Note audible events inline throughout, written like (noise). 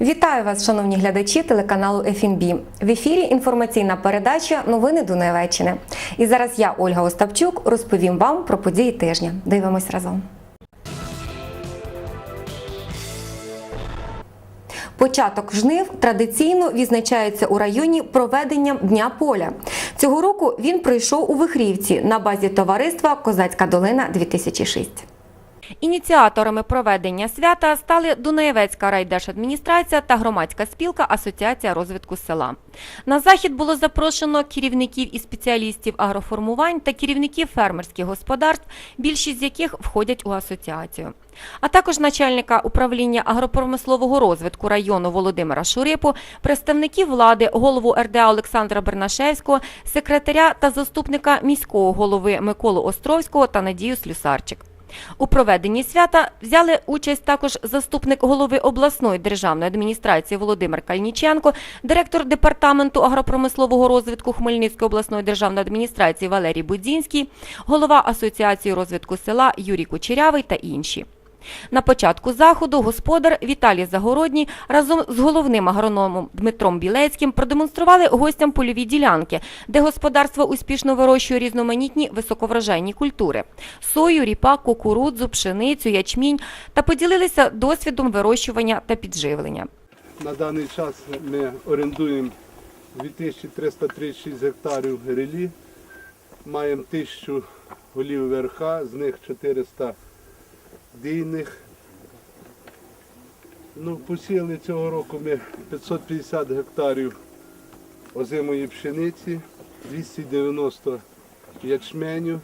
Вітаю вас, шановні глядачі телеканалу ФНБ. В ефірі інформаційна передача Новини Дунайвеччини. І зараз я, Ольга Остапчук, розповім вам про події тижня. Дивимось разом. Початок жнив традиційно відзначається у районі проведенням Дня поля. Цього року він пройшов у Вихрівці на базі товариства Козацька долина 2006 Ініціаторами проведення свята стали Дунаєвецька райдержадміністрація та громадська спілка Асоціація розвитку села. На захід було запрошено керівників і спеціалістів агроформувань та керівників фермерських господарств, більшість з яких входять у асоціацію. А також начальника управління агропромислового розвитку району Володимира Шурипу, представників влади, голову РДА Олександра Бернашевського, секретаря та заступника міського голови Миколу Островського та Надію Слюсарчик. У проведенні свята взяли участь також заступник голови обласної державної адміністрації Володимир Кальніченко, директор департаменту агропромислового розвитку Хмельницької обласної державної адміністрації Валерій Будзінський, голова Асоціації розвитку села Юрій Кучерявий та інші. На початку заходу господар Віталій Загородній разом з головним агрономом Дмитром Білецьким продемонстрували гостям польові ділянки, де господарство успішно вирощує різноманітні високоврожайні культури – сою, ріпак, кукурудзу, пшеницю, ячмінь. Та поділилися досвідом вирощування та підживлення. На даний час ми орендуємо 2336 гектарів релі, маємо 1000 голів верха, з них 400 дійних. Ну, посіяли цього року ми 550 гектарів озимої пшениці, 290 ячменю,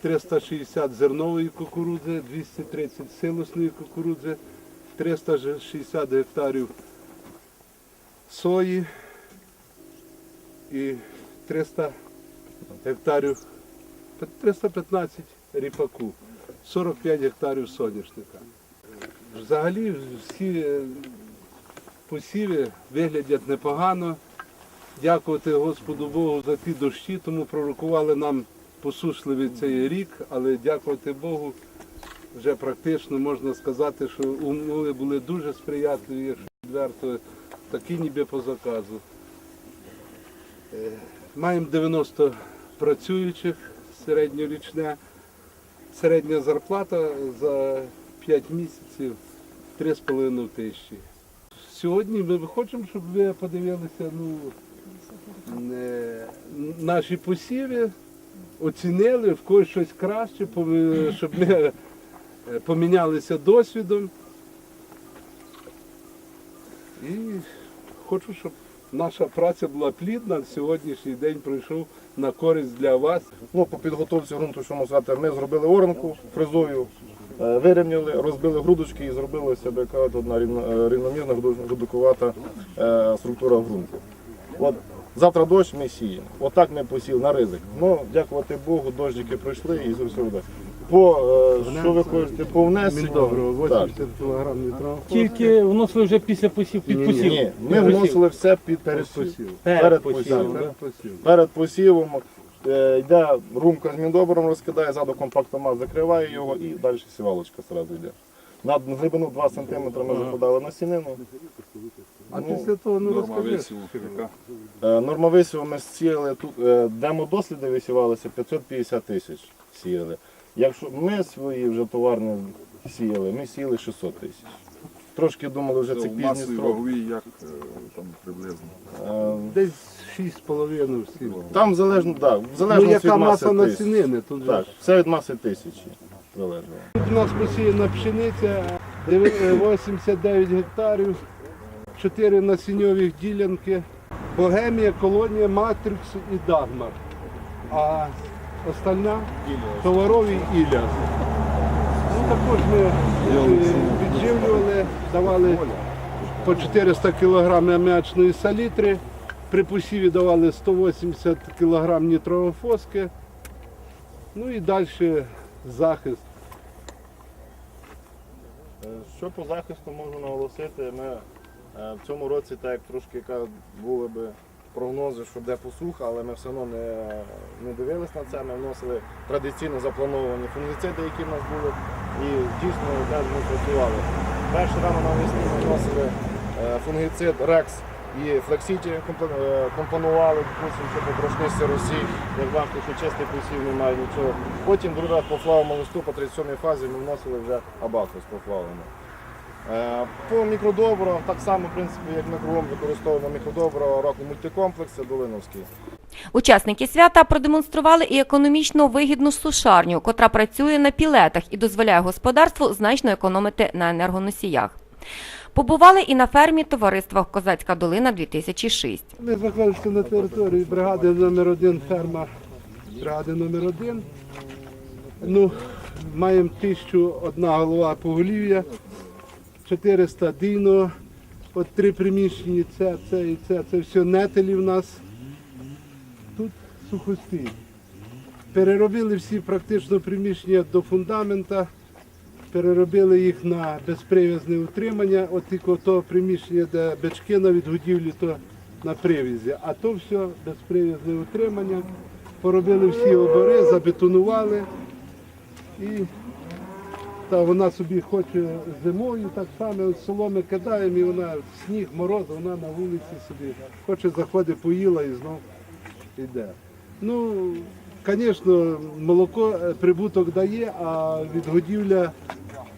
360 зернової кукурудзи, 230 силосної кукурудзи, 360 гектарів сої і 300 гектарів, 315 ріпаку, 45 гектарів соняшника. Взагалі всі е, посіви виглядять непогано. Дякувати Господу Богу за ті дощі, тому пророкували нам посушливий цей рік, але дякувати Богу, вже практично можна сказати, що умови були дуже сприятливі, якщо відверто, такі ніби по заказу. Е, Маємо 90 працюючих середньорічне. Середня зарплата за 5 місяців 3,5 тисячі. Сьогодні ми хочемо, щоб ви подивилися ну, наші посіви, оцінили в когось щось краще, щоб ми е, помінялися досвідом. І хочу, щоб наша праця була плідна. Сьогоднішній день пройшов на користь для вас. Ну, по підготовці ґрунту, що можна сказати, ми зробили оранку фрезою, е, вирівняли, розбили грудочки і зробили себе одна е, рівномірна грудокувата е, структура ґрунту. От завтра дощ ми сіємо. Отак ми посіли на ризик. Ну, дякувати Богу, дощики пройшли і все буде. По е, що ви хочете, по внесенню? Доброго, Так. 80 кг нітрофосу. Тільки вносили вже після посів, під Ні, посів. Ні, ми вносили все під перед посів. перед посівом, посівом. да. Перед посів. Перед посівом е, йде румка з міндобром, розкидає, ззаду компактомат закриває його і далі сівалочка одразу йде. На глибину 2 см ми закладали на сінину. А після того ну Норма розкажи. висіву яка? Е, висіву ми сіяли тут, е, демодосліди висівалися 550 тисяч сіяли. Якщо ми свої вже товарні сіяли, ми сіяли 600 тисяч. Трошки думали вже Це масовій строк. як е, там приблизно. Е, Десь 6,5 всі. Там залежно, так, Ну залежно яка від маси маса тисяч. насінини? Тут же Так, ж. все від маси тисячі залежно. Тут у нас посіяна пшениця, деви- е, 89 гектарів, 4 насінньових ділянки, Богемія, Колонія, Матрикс і Дагмар. А остальна товарові Ілляс. Ну, також ми е, підживлювали, давали по 400 кг аміачної салітри. При посіві давали 180 кг нітрофоски. Ну і далі захист. Е, Що по захисту можу наголосити, ми е, в цьому році, так як трошки яка були би прогнози, що де посуха, але ми все одно не, не дивились на це. Ми вносили традиційно заплановані фунгіциди, які в нас були, і дійсно теж ми працювали. Перший рано навесні ми вносили е, Фунгіцид Рекс і Флексіті е, компонували, допустимо, щоб прошнився росій, як бачите, що чистий посів немає нічого. Потім другий раз по листу по 37 фазі ми вносили вже абакус по флавому. Е, По мікродобрам, так само, в принципі, як ми кругом використовуємо мікродобра, року мультикомплекс, це Долиновський. Учасники свята продемонстрували і економічно вигідну сушарню, котра працює на пілетах і дозволяє господарству значно економити на енергоносіях. Побували і на фермі товариства Козацька долина 2006. Ми знаходимося на території бригади номер 1 ферма бригади номер 1 Ну, маємо тисячу одна голова поголів'я, 400 дійно, от три приміщення, це, це і це, це все нетелі в нас. Тут сухостій. Переробили всі практично приміщення до фундамента, переробили їх на безприв'язне утримання. От тільки то приміщення, де бички на відгодівлі, то на привізі. А то все безприв'язне утримання. Поробили всі обори, забетонували. І та вона собі хоче зимою, так само от соломи кидаємо, і вона сніг, мороз, вона на вулиці собі хоче заходить, поїла і знов йде. Ну, звісно, молоко е, прибуток дає, а відгодівля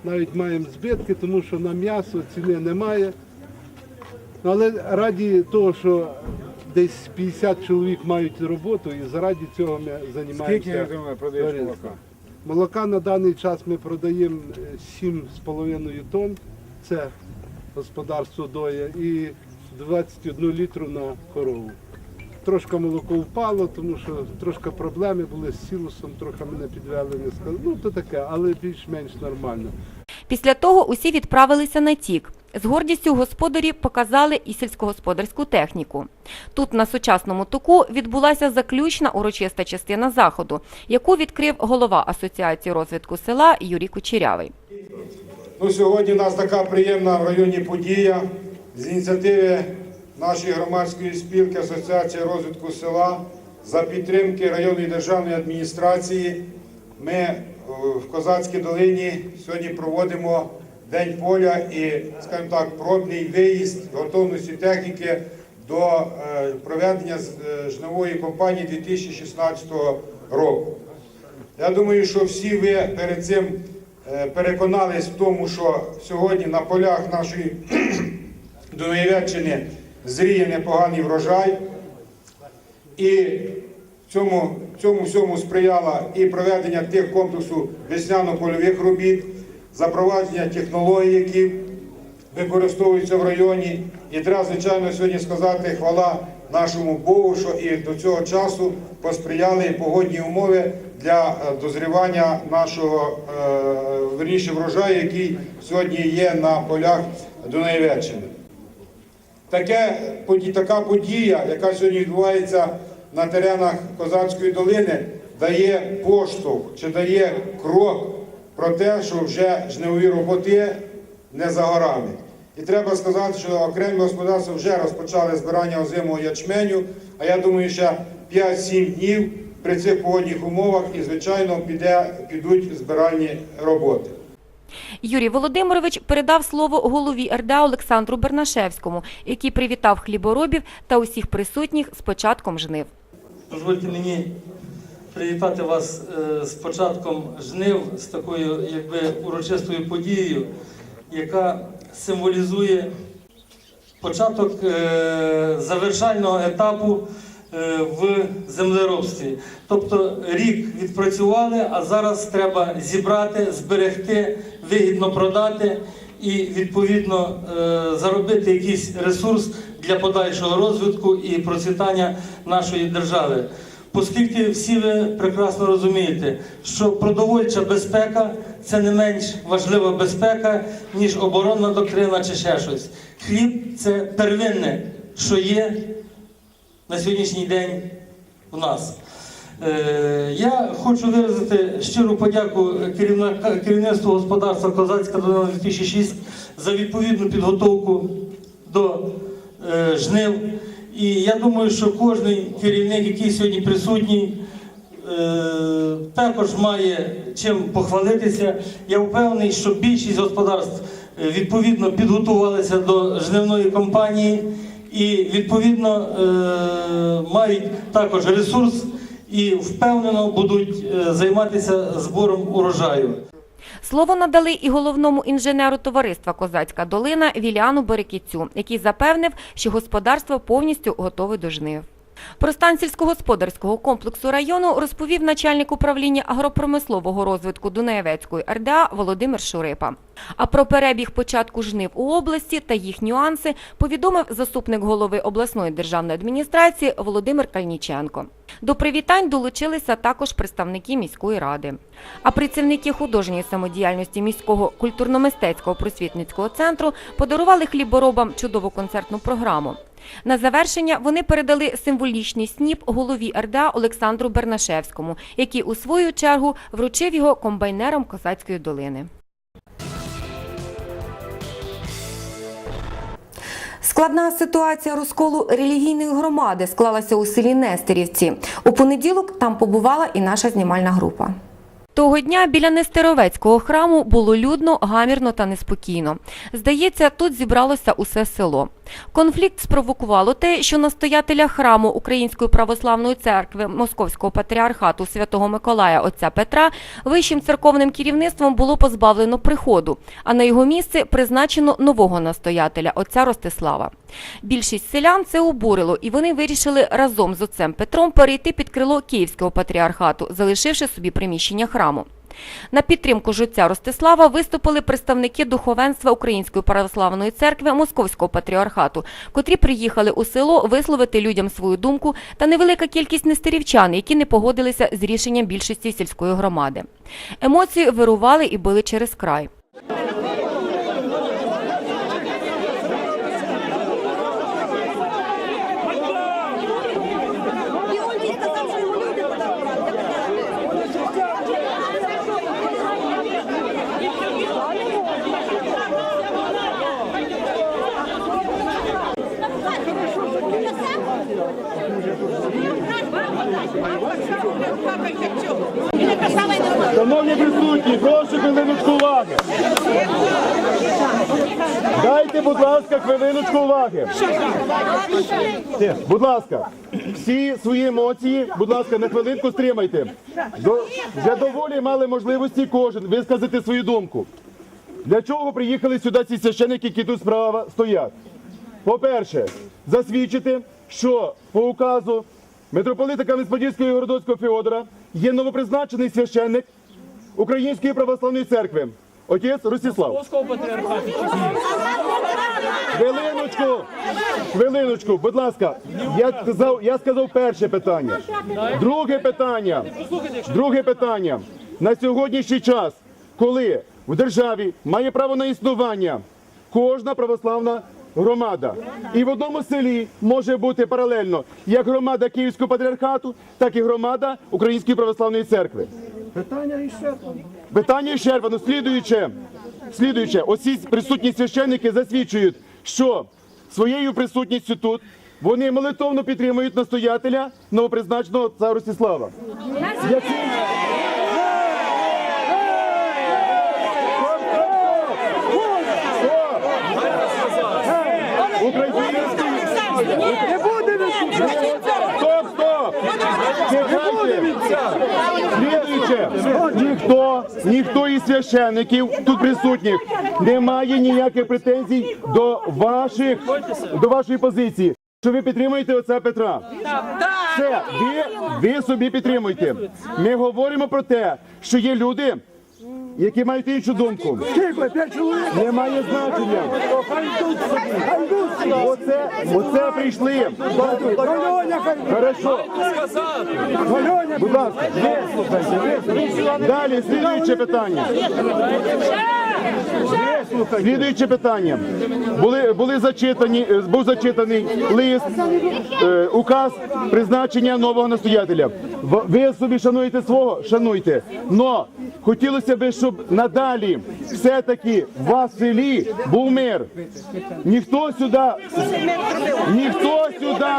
навіть маємо збитки, тому що на м'ясо ціни немає. Але раді того, що десь 50 чоловік мають роботу, і заради цього ми займаємося. тваринством. Молока на даний час ми продаємо е, 7,5 тонн, це господарство доя, і 21 літру на корову. Трошки молоко впало, тому що трошки проблеми були з сілусом, трохи мене підвели, не сказали. Ну то таке, але більш-менш нормально. Після того усі відправилися на тік. З гордістю господарі показали і сільськогосподарську техніку. Тут на сучасному току відбулася заключна урочиста частина заходу, яку відкрив голова Асоціації розвитку села Юрій Кучерявий. Ну, сьогодні у нас така приємна в районі подія з ініціативи нашої громадської спілки Асоціація розвитку села за підтримки районної державної адміністрації. Ми е, в Козацькій долині сьогодні проводимо День поля і, скажімо так, пробний виїзд готовності техніки до е, проведення жнивої кампанії 2016 року. Я думаю, що всі ви перед цим е, переконались в тому, що сьогодні на полях нашої (clears throat) Дунаєвеччини зріє непоганий врожай. І цьому, цьому всьому сприяло і проведення тих комплексу весняно-польових робіт, запровадження технологій, які використовуються в районі. І треба, звичайно, сьогодні сказати хвала нашому Богу, що і до цього часу посприяли і погодні умови для е, дозрівання нашого е, верніше врожаю, який сьогодні є на полях Дунаєвеччини. Така подія, яка сьогодні відбувається на теренах Козацької долини, дає поштовх чи дає крок про те, що вже жнивові роботи не за горами. І треба сказати, що окремі господарства вже розпочали збирання озимого ячменю, а я думаю, ще 5-7 днів при цих погодних умовах і, звичайно, піде, підуть збиральні роботи. Юрій Володимирович передав слово голові РДА Олександру Бернашевському, який привітав хліборобів та усіх присутніх з початком жнив. Дозвольте мені привітати вас е, з початком жнив, з такою якби урочистою подією, яка символізує початок е, завершального етапу е, в землеробстві. Тобто рік відпрацювали, а зараз треба зібрати, зберегти, вигідно продати і відповідно заробити якийсь ресурс для подальшого розвитку і процвітання нашої держави. Оскільки всі ви прекрасно розумієте, що продовольча безпека це не менш важлива безпека, ніж оборонна доктрина чи ще щось. Хліб це первинне, що є на сьогоднішній день в нас. Е, Я хочу виразити щиру подяку керівництву господарства Козацька долина 2006 за відповідну підготовку до е, жнив. І я думаю, що кожен керівник, який сьогодні присутній, е, також має чим похвалитися. Я впевнений, що більшість господарств е, відповідно підготувалися до жнивної кампанії і відповідно е, мають також ресурс і впевнено будуть займатися збором урожаю. Слово надали і головному інженеру товариства Козацька долина Віліану Берекіцю, який запевнив, що господарство повністю готове до жнив. Про стан сільськогосподарського комплексу району розповів начальник управління агропромислового розвитку Дунаєвецької РДА Володимир Шурипа. А про перебіг початку жнив у області та їх нюанси повідомив заступник голови обласної державної адміністрації Володимир Кальніченко. До привітань долучилися також представники міської ради. А працівники художньої самодіяльності міського культурно-мистецького просвітницького центру подарували хліборобам чудову концертну програму. На завершення вони передали символічний сніп голові РДА Олександру Бернашевському, який у свою чергу вручив його комбайнерам Косацької долини. Складна ситуація розколу релігійної громади склалася у селі Нестерівці. У понеділок там побувала і наша знімальна група. Того дня біля Нестеровецького храму було людно, гамірно та неспокійно. Здається, тут зібралося усе село. Конфлікт спровокувало те, що настоятеля храму Української православної церкви Московського патріархату Святого Миколая отця Петра вищим церковним керівництвом було позбавлено приходу, а на його місце призначено нового настоятеля отця Ростислава. Більшість селян це обурило, і вони вирішили разом з отцем Петром перейти під крило Київського патріархату, залишивши собі приміщення храму. На підтримку життя Ростислава виступили представники духовенства Української православної церкви Московського патріархату, котрі приїхали у село висловити людям свою думку та невелика кількість нестерівчан, які не погодилися з рішенням більшості сільської громади. Емоції вирували і били через край. І Ольгі сказав, що його люди подав Шановні присутні, прошу хвилиночку уваги. Дайте, будь ласка, уваги. Будь ласка, всі свої емоції, будь ласка, на хвилинку стримайте. До, вже доволі мали можливості кожен висказати свою думку. Для чого приїхали сюди ці священники, які тут справа стоять? По-перше, засвідчити, що по указу митрополита Кам'янець-Подільського і Городоцького Феодора є новопризначений священник Української православної церкви. Отець Ростислав. Хвилиночку, хвилиночку, будь ласка. Я сказав, я сказав перше питання. Друге питання. Друге питання. На сьогоднішній час, коли в державі має право на існування кожна православна громада. І в одному селі може бути паралельно як громада Київського патріархату, так і громада Української православної церкви. Питання ісчерпано. Слідуюче, слідуюче, оці присутні священники засвідчують, що своєю присутністю тут вони молитовно підтримують настоятеля новопризначеного отця Ростислава. Який- не буде Стоп, стоп! Слідуюче, ніхто, ніхто із священників тут присутніх не має ніяких претензій до ваших, до вашої позиції. Що ви підтримуєте отця Петра? Все, ви, ви собі підтримуйте. Ми говоримо про те, що є люди, які мають іншу думку. Немає значення. Оце, оце прийшли. Хорошо. Будь ласка. Далі, слідуюче питання. Слідуюче питання. Були, були зачитані, е, був зачитаний лист, е, указ призначення нового настоятеля. Ви собі шануєте свого? Шануйте. Но хотілося б, щоб надалі все-таки в вас селі був мир. Ніхто сюди, ніхто сюди,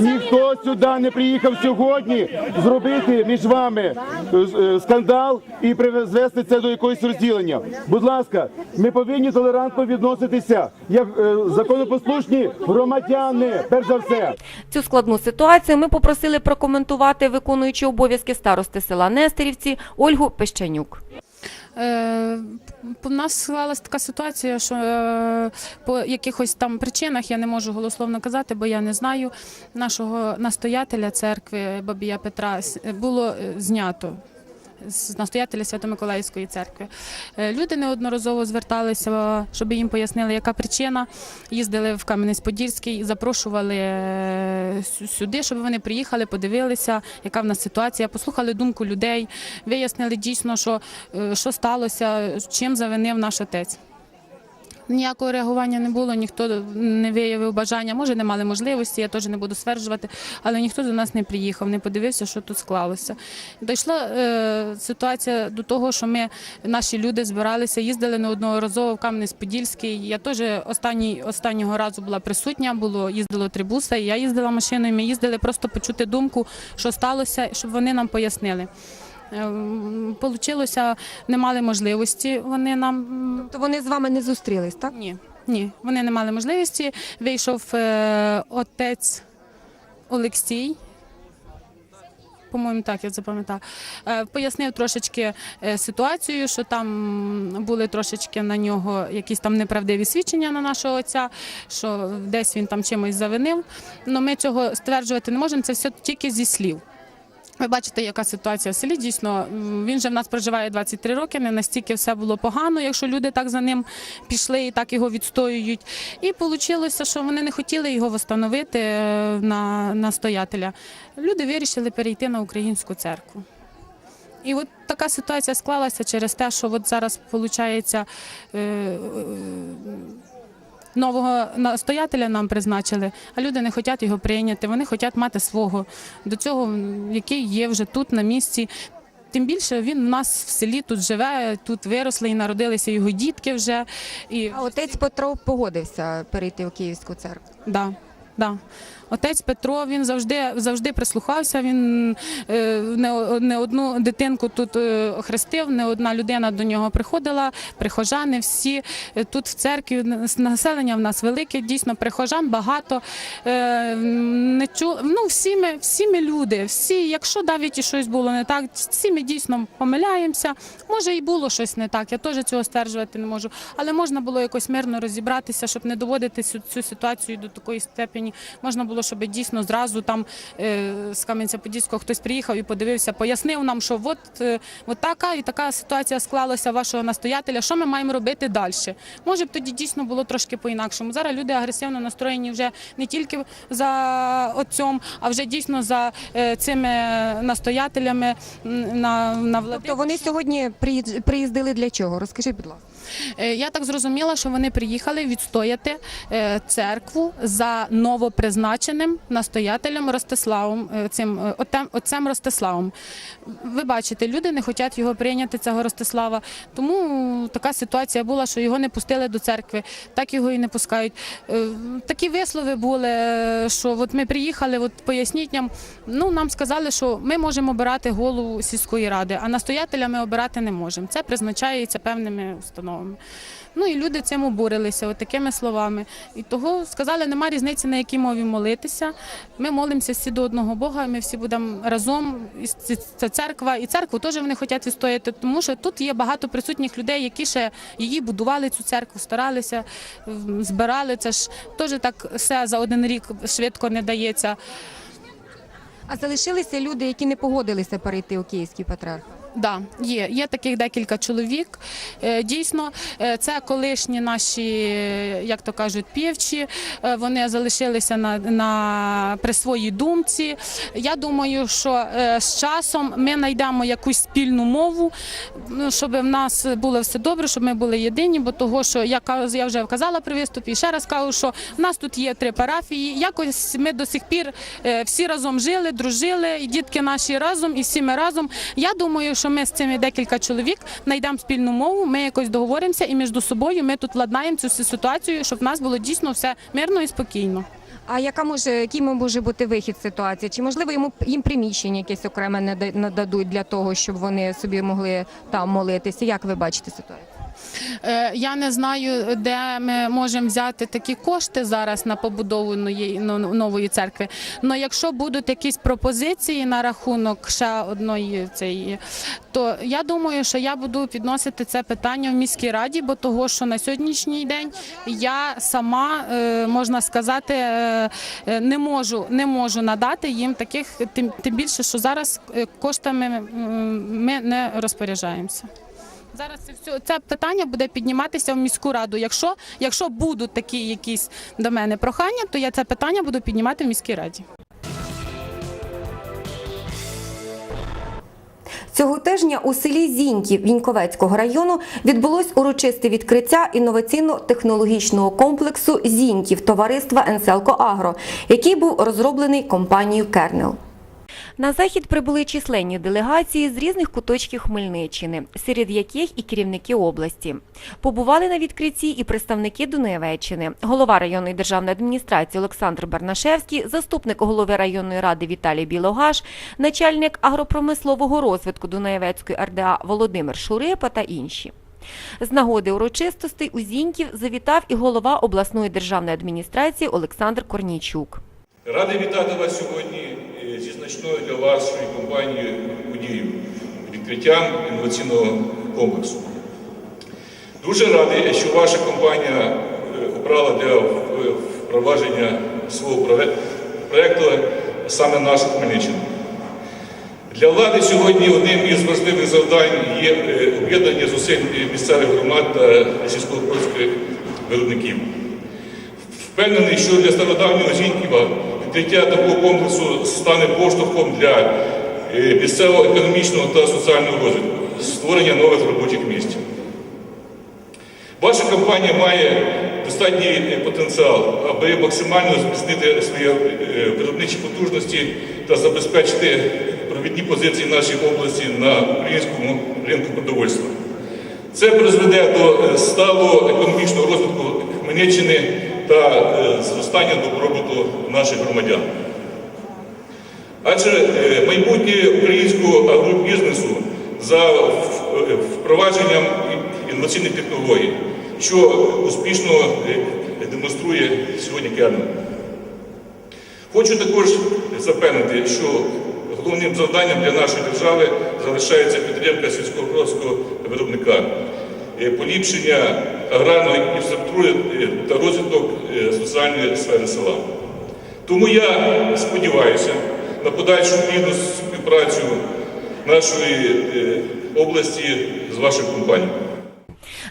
ніхто сюди не приїхав сьогодні зробити між вами е, е, скандал і призвести це до якогось розділення. Будь ласка, ми повинні толерантно відноситися як е, законопослушні громадяни, перш за все. Цю складну ситуацію ми попросили прокоментувати виконуючи обов'язки старости села Нестерівці Ольгу Пещанюк. Е, У нас склалася така ситуація, що е, по якихось там причинах я не можу голословно казати, бо я не знаю нашого настоятеля церкви Бабія Петра було е, знято. З настоятеля Свято-Миколаївської церкви. Е, Люди неодноразово зверталися, щоб їм пояснили, яка причина. Їздили в Кам'янець-Подільський, запрошували е, сюди, щоб вони приїхали, подивилися, яка в нас ситуація, послухали думку людей, вияснили дійсно, що, е, що сталося, чим завинив наш отець. Ніякого реагування не було, ніхто не виявив бажання. Може, не мали можливості, я теж не буду стверджувати, але ніхто до нас не приїхав, не подивився, що тут склалося. Дійшла е, ситуація до того, що ми, наші люди збиралися, їздили неодноразово в Кам'янець-Подільський. Я теж останній, останнього разу була присутня, було, їздило три буса, і я їздила машиною, ми їздили просто почути думку, що сталося, щоб вони нам пояснили. Ем, Получилося, не мали можливості вони нам м, То вони з вами не зустрілись, так? ні, ні, вони не мали можливості. Вийшов е, отець Олексій. По-моєму, так я запам'ятала. Е, пояснив трошечки е, ситуацію, що там були трошечки на нього якісь там неправдиві свідчення на нашого отця, що десь він там чимось завинив. Але ми цього стверджувати не можемо. Це все тільки зі слів. Ви бачите, яка ситуація в селі. Дійсно, він же в нас проживає 23 роки. Не настільки все було погано, якщо люди так за ним пішли і так його відстоюють. І вийшло, що вони не хотіли його встановити е, на настоятеля. Люди вирішили перейти на українську церкву. І от така ситуація склалася через те, що от зараз виходить. Нового настоятеля нам призначили, а люди не хочуть його прийняти. Вони хочуть мати свого до цього, який є вже тут на місці. Тим більше він у нас в селі тут живе, тут виросли і народилися його дітки вже. І А отець Петро погодився перейти в Київську церкву. да, да. Отець Петро він завжди завжди прислухався. Він е, не, не одну дитинку тут е, хрестив, не одна людина до нього приходила. Прихожани всі Е, тут в церкві населення в нас велике. Дійсно, прихожан багато. Не чу, ну всі ми, всі ми люди. Всі, якщо навіть і щось було не так, всі ми дійсно помиляємося. Може, і було щось не так. Я теж цього стверджувати не можу. Але можна було якось мирно розібратися, щоб не доводити цю, цю ситуацію до такої степені. Можна було, щоб дійсно зразу там е, з Кам'янця-Подільського хтось приїхав і подивився, пояснив нам, що от, е, от така і така ситуація склалася вашого настоятеля. Що ми маємо робити далі? Може б тоді дійсно було трошки по-інакшому. Зараз люди агресивно настроєні вже не тільки за отцем, а вже дійсно за е, цими настоятелями на, на владику. Тобто вони сьогодні приїзд- приїздили для чого? Розкажіть, будь ласка. Е, Я так зрозуміла, що вони приїхали відстояти е, церкву за новопризначеним настоятелем Ростиславом, е, цим отцем Ростиславом. Ви бачите, люди не хочуть його прийняти, цього Ростислава. Тому така ситуація була, що його не пустили до церкви, так його і не пускають. Такі вислови були, що от ми приїхали, от поясніть нам. Ну нам сказали, що ми можемо обирати голову сільської ради, а настоятеля ми обирати не можемо. Це призначається певними установами. Ну і люди цим обурилися, от такими словами. І того сказали, нема різниці на якій мові молитися. Ми молимося всі до одного Бога, ми всі будемо разом. І Це церква, і церкву теж вони хочуть відстояти, тому що тут є багато присутніх людей, які ще її будували цю церкву, старалися, збирали. Це ж теж так все за один рік швидко не дається. А залишилися люди, які не погодилися перейти у Київський патріархат? Да, є. Є таких декілька чоловік. Е, Дійсно, е, це колишні наші, як то кажуть, півчі. Е, Вони залишилися на, на при своїй думці. Я думаю, що з часом ми знайдемо якусь спільну мову, ну, щоб в нас було все добре, щоб ми були єдині, бо того, що я я вже казала при виступі, ще раз кажу, що в нас тут є три парафії. Якось ми до сих пір всі разом жили, дружили, і дітки наші разом, і всі ми разом. Я думаю, що ми з цими декілька чоловік знайдемо спільну мову, ми якось договоримося і між собою ми тут ладнаємо цю ситуацію, щоб в нас було дійсно все мирно і спокійно. А яка може, який може бути вихід ситуації? Чи можливо йому їм приміщення якесь окреме не нададуть для того, щоб вони собі могли там молитися? Як ви бачите ситуацію? Е, Я не знаю, де ми можемо взяти такі кошти зараз на побудову нової- ну, церкви. Але якщо будуть якісь пропозиції на рахунок ще одної цієї, то я думаю, що я буду підносити це питання в міській раді, бо того, що на сьогоднішній день я сама е, можна сказати е, не можу, не можу надати їм таких, тим, тим більше, що зараз коштами ми не розпоряджаємося. Зараз це все це питання буде підніматися в міську раду. Якщо, якщо будуть такі якісь до мене прохання, то я це питання буду піднімати в міській раді. Цього тижня у селі Зіньків Віньковецького району відбулось урочисте відкриття інноваційно-технологічного комплексу Зіньків товариства Енселко Агро, який був розроблений компанією Кернел. На захід прибули численні делегації з різних куточків Хмельниччини, серед яких і керівники області. Побували на відкритті і представники Дунаєвеччини, голова районної державної адміністрації Олександр Барнашевський, заступник голови районної ради Віталій Білогаш, начальник агропромислового розвитку Дунаєвецької РДА Володимир Шурипа та інші. З нагоди урочистостей у Зіньків завітав і голова обласної державної адміністрації Олександр Корнійчук. Радий вітати вас сьогодні е, зі значною для вашої компанії подією відкриттям інноваційного комплексу. Дуже радий, що ваша компанія е, обрала для впровадження свого проекту саме нашу Хмельниччину. Для влади сьогодні одним із важливих завдань є е, об'єднання зусиль місцевих громад та сільськогосподарських виробників. Впевнений, що для стародавнього Зіньківа відкриття такого комплексу стане поштовхом для е, місцевого економічного та соціального розвитку, створення нових робочих місць. Ваша компанія має достатній е, потенціал, аби максимально зміцнити свої е, виробничі потужності та забезпечити провідні позиції нашої області на українському ринку продовольства. Це призведе до сталого економічного розвитку Хмельниччини та е, зростання добробуту наших громадян. Адже е, майбутнє українського агробізнесу за е, впровадженням інноваційних технологій, що успішно демонструє сьогодні Кернел. Хочу також запевнити, що головним завданням для нашої держави залишається підтримка сільськогосподарського виробника, поліпшення аграрної інфраструктури е, та розвиток е, соціальної сфери села. Тому я сподіваюся на подальшу плідну співпрацю нашої е, області з вашою компанією.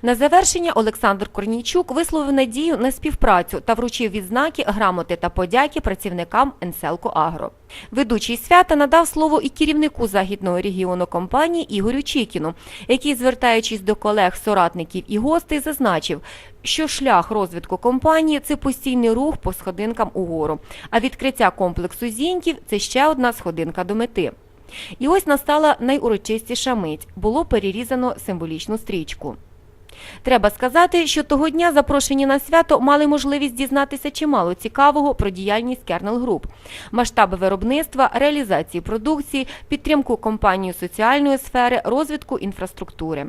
На завершення Олександр Корнійчук висловив надію на співпрацю та вручив відзнаки, грамоти та подяки працівникам Енселко Агро. Ведучий свята надав слово і керівнику західного регіону компанії Ігорю Чікіну, який, звертаючись до колег, соратників і гостей, зазначив, що шлях розвитку компанії це постійний рух по сходинкам угору, а відкриття комплексу зіньків це ще одна сходинка до мети. І ось настала найурочистіша мить. Було перерізано символічну стрічку. Треба сказати, що того дня запрошені на свято мали можливість дізнатися чимало цікавого про діяльність Kernel Group, масштаби виробництва, реалізації продукції, підтримку компанії соціальної сфери, розвитку інфраструктури.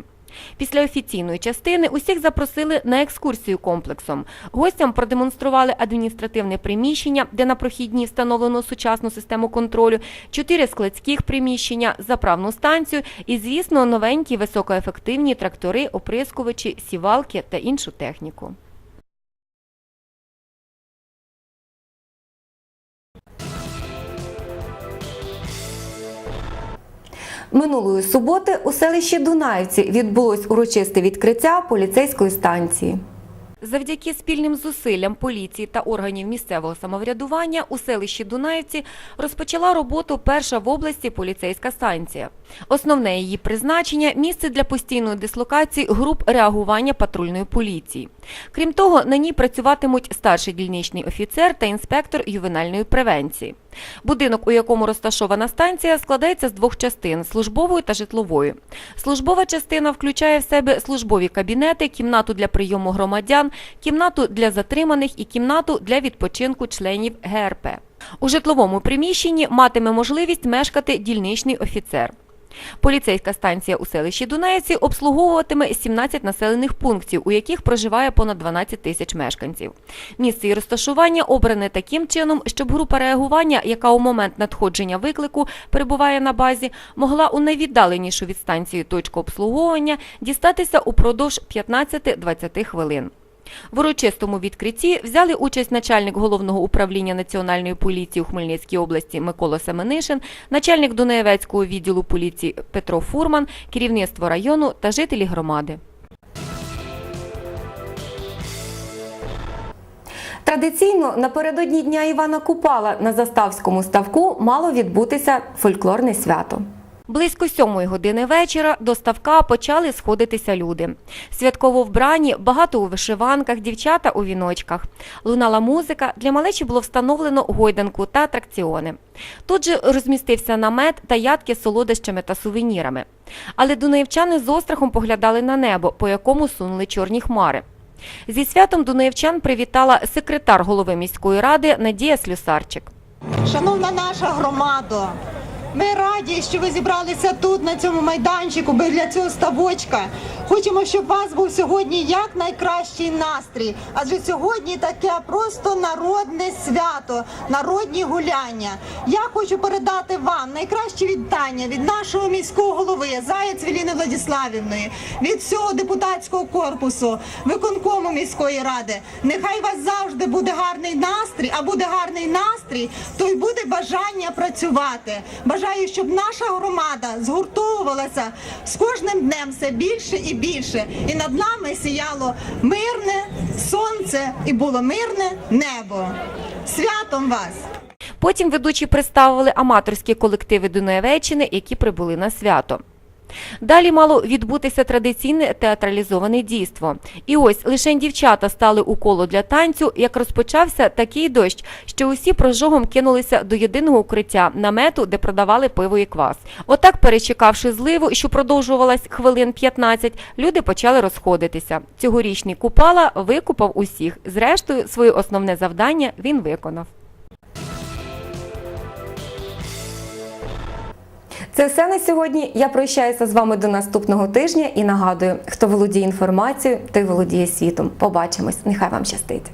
Після офіційної частини усіх запросили на екскурсію комплексом. Гостям продемонстрували адміністративне приміщення, де на прохідній встановлено сучасну систему контролю, чотири складських приміщення, заправну станцію і, звісно, новенькі високоефективні трактори, оприскувачі, сівалки та іншу техніку. Минулої суботи у селищі Дунаївці відбулось урочисте відкриття поліцейської станції. Завдяки спільним зусиллям поліції та органів місцевого самоврядування у селищі Дунаївці розпочала роботу перша в області поліцейська станція. Основне її призначення місце для постійної дислокації груп реагування патрульної поліції. Крім того, на ній працюватимуть старший дільничний офіцер та інспектор ювенальної превенції. Будинок, у якому розташована станція, складається з двох частин службової та житлової. Службова частина включає в себе службові кабінети, кімнату для прийому громадян, кімнату для затриманих і кімнату для відпочинку членів ГРП. У житловому приміщенні матиме можливість мешкати дільничний офіцер. Поліцейська станція у селищі Дунаєці обслуговуватиме 17 населених пунктів, у яких проживає понад 12 тисяч мешканців. Місце і розташування обране таким чином, щоб група реагування, яка у момент надходження виклику перебуває на базі, могла у найвіддаленішу від станції точку обслуговування дістатися упродовж 15-20 хвилин. В урочистому відкритті взяли участь начальник головного управління національної поліції у Хмельницькій області Микола Семенишин, начальник Дунаєвецького відділу поліції Петро Фурман, керівництво району та жителі громади. Традиційно напередодні Дня Івана Купала на Заставському ставку мало відбутися фольклорне свято. Близько сьомої години вечора до ставка почали сходитися люди. Святково вбрані, багато у вишиванках, дівчата у віночках. Лунала музика, для малечі було встановлено гойданку та атракціони. Тут же розмістився намет та ядки з солодощами та сувенірами. Але дунаївчани з острахом поглядали на небо, по якому сунули чорні хмари. Зі святом дунаївчан привітала секретар голови міської ради Надія Слюсарчик. Шановна наша громада, ми раді, що ви зібралися тут, на цьому майданчику, біля цього ставочка. Хочемо, щоб у вас був сьогодні як найкращий настрій. Адже сьогодні таке просто народне свято, народні гуляння. Я хочу передати вам найкращі вітання від нашого міського голови Заяць Віліни Владиславівної, від всього депутатського корпусу, виконкому міської ради. Нехай у вас завжди буде гарний настрій, а буде гарний настрій, то й буде бажання працювати. Бажаю, щоб наша громада згуртовувалася з кожним днем все більше і більше. І над нами сіяло мирне сонце і було мирне небо. Святом вас! Потім ведучі представили аматорські колективи Дунаєвеччини, які прибули на свято. Далі мало відбутися традиційне театралізоване дійство. І ось лише дівчата стали у коло для танцю, як розпочався такий дощ, що усі прожогом кинулися до єдиного укриття намету, де продавали пиво і квас. Отак, перечекавши зливу, що продовжувалась хвилин 15, люди почали розходитися. Цьогорічний купала викупав усіх. Зрештою, своє основне завдання він виконав. Це все на сьогодні. Я прощаюся з вами до наступного тижня і нагадую, хто володіє інформацією, той володіє світом. Побачимось. Нехай вам щастить.